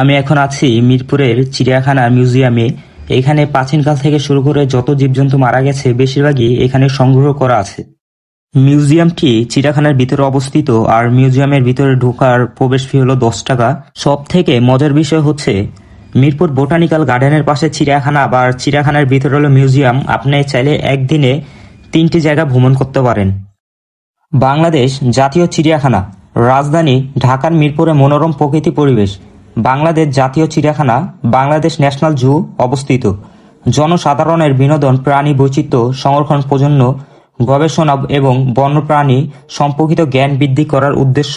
আমি এখন আছি মিরপুরের চিড়িয়াখানা মিউজিয়ামে। এখানে প্রাচীনকাল থেকে শুরু করে যত জীবজন্তু মারা গেছে, বেশিরভাগই এখানে সংগ্রহ করা আছে। মিউজিয়ামটি চিড়িয়াখানার ভিতরে অবস্থিত, আর মিউজিয়ামের ভিতরে ঢোকার প্রবেশ ফি হলো দশ টাকা। সব থেকে মজার বিষয় হচ্ছে, মিরপুর বোটানিক্যাল গার্ডেনের পাশে চিড়িয়াখানা আবার চিড়িয়াখানার ভিতরে হলো মিউজিয়াম। আপনি চাইলে একদিনে তিনটি জায়গা ভ্রমণ করতে পারেন। বাংলাদেশ জাতীয় চিড়িয়াখানা, রাজধানী ঢাকার মিরপুরে মনোরম প্রকৃতি পরিবেশ। বাংলাদেশ জাতীয় চিড়িয়াখানা, বাংলাদেশ ন্যাশনাল জু অবস্থিত। জনসাধারণের বিনোদন, প্রাণী বৈচিত্র্য সংরক্ষণ প্রজন্ম গবেষণা এবং বন্যপ্রাণী সম্পর্কিত জ্ঞান বৃদ্ধি করার উদ্দেশ্য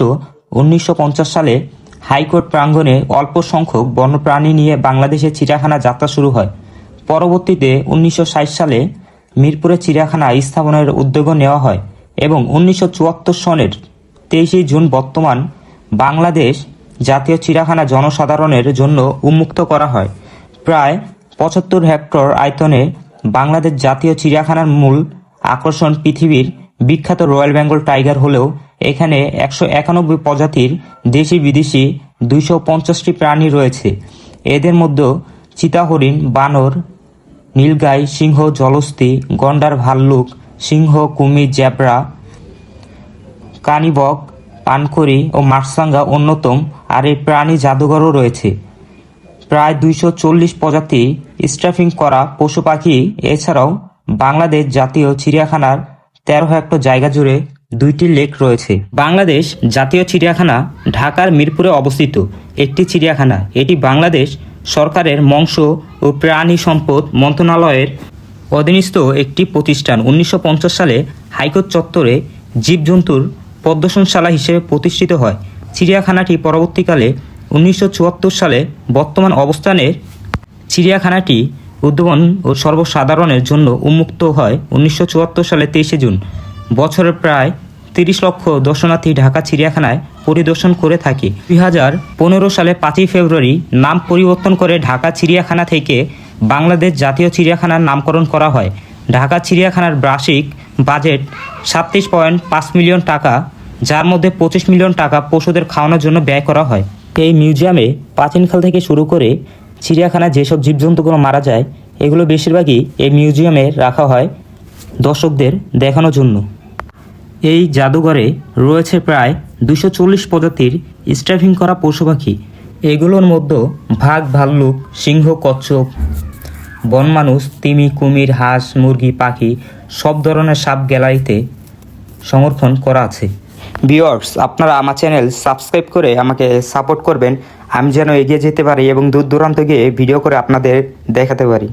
উনিশশো পঞ্চাশ সালে হাইকোর্ট প্রাঙ্গণে অল্প সংখ্যক বন্যপ্রাণী নিয়ে বাংলাদেশের চিড়িয়াখানা যাত্রা শুরু হয়। পরবর্তীতে উনিশশো ষাট সালে মিরপুরে চিড়িয়াখানা স্থাপনের উদ্যোগ নেওয়া হয় এবং উনিশশো চুয়াত্তর সনের তেইশে জুন বর্তমান বাংলাদেশ জাতীয় চিড়িয়াখানা জনসাধারণের জন্য উন্মুক্ত করা হয়। প্রায় পঁচাত্তর হেক্টর আয়তনে বাংলাদেশ জাতীয় চিড়িয়াখানার মূল আকর্ষণ পৃথিবীর বিখ্যাত রয়্যাল বেঙ্গল টাইগার হলেও এখানে একশো একানব্বই প্রজাতির দেশি বিদেশি দুইশো পঞ্চাশটি প্রাণী রয়েছে। এদের মধ্যে চিতা হরিণ বানর, নীলগাই, সিংহ জলস্থি গন্ডার, ভাল্লুক, সিংহ, কুমির, জেব্রা, কানিবক পানকড়ি ও মার্সাঙ্গা অন্যতম আর এই প্রাণী জাদুঘরও রয়েছে। প্রায় দুইশো চল্লিশ প্রজাতি স্টাফিং করা পশু পাখি, এছাড়াও বাংলাদেশ জাতীয় চিড়িয়াখানার তেরো হেক্টর জায়গা জুড়ে দুইটি লেক রয়েছে। বাংলাদেশ জাতীয় চিড়িয়াখানা ঢাকার মিরপুরে অবস্থিত একটি চিড়িয়াখানা। এটি বাংলাদেশ সরকারের মংস ও প্রাণী সম্পদ মন্ত্রণালয়ের অধীনস্থ একটি প্রতিষ্ঠান। উনিশশো পঞ্চাশ সালে হাইকোর্ট চত্বরে জীবজন্তুর প্রদর্শনশালা হিসেবে প্রতিষ্ঠিত হয়। চিড়িয়াখানাটি পরবর্তীকালে উনিশশো চুয়াত্তর সালে বর্তমান অবস্থানের চিড়িয়াখানাটি উদ্ভাবন ও সর্বসাধারণের জন্য উন্মুক্ত হয় উনিশশো চুয়াত্তর সালে তেইশে জুন। বছরের প্রায় তিরিশ লক্ষ দর্শনার্থী ঢাকা চিড়িয়াখানায় পরিদর্শন করে থাকে। দুই হাজার পনেরো সালে পাঁচই ফেব্রুয়ারি নাম পরিবর্তন করে ঢাকা চিড়িয়াখানা থেকে বাংলাদেশ জাতীয় চিড়িয়াখানার নামকরণ করা হয়। ঢাকা চিড়িয়াখানার বার্ষিক বাজেট সাতত্রিশ পয়েন্ট পাঁচ মিলিয়ন টাকা, যার মধ্যে পঁচিশ মিলিয়ন টাকা পশুদের খাওয়ানোর জন্য ব্যয় করা হয়। এই মিউজিয়ামে প্রাচীনকাল থেকে শুরু করে চিড়িয়াখানায় যেসব জীবজন্তুগুলো মারা যায়, এগুলো বেশিরভাগই এই মিউজিয়ামে রাখা হয় দর্শকদের দেখানোর জন্য। এই জাদুঘরে রয়েছে প্রায় দুশো চল্লিশ প্রজাতির স্ট্রাইভিং করা পশু পাখি। এগুলোর মধ্যে ভাগ ভাল্লুক, সিংহ, কচ্ছপ বনমানুষ তিমি, কুমির, হাঁস, মুরগি, পাখি সব ধরনের সাপ গ্যালারিতে সংরক্ষণ করা আছে। ভিওর্স আপনারা আমার চ্যানেল সাবস্ক্রাইব করে আমাকে সাপোর্ট করবেন। আমি যেন এগিয়ে যেতে পারি এবং দূর দূরান্ত গিয়ে ভিডিও করে আপনাদের দেখাতে পারি।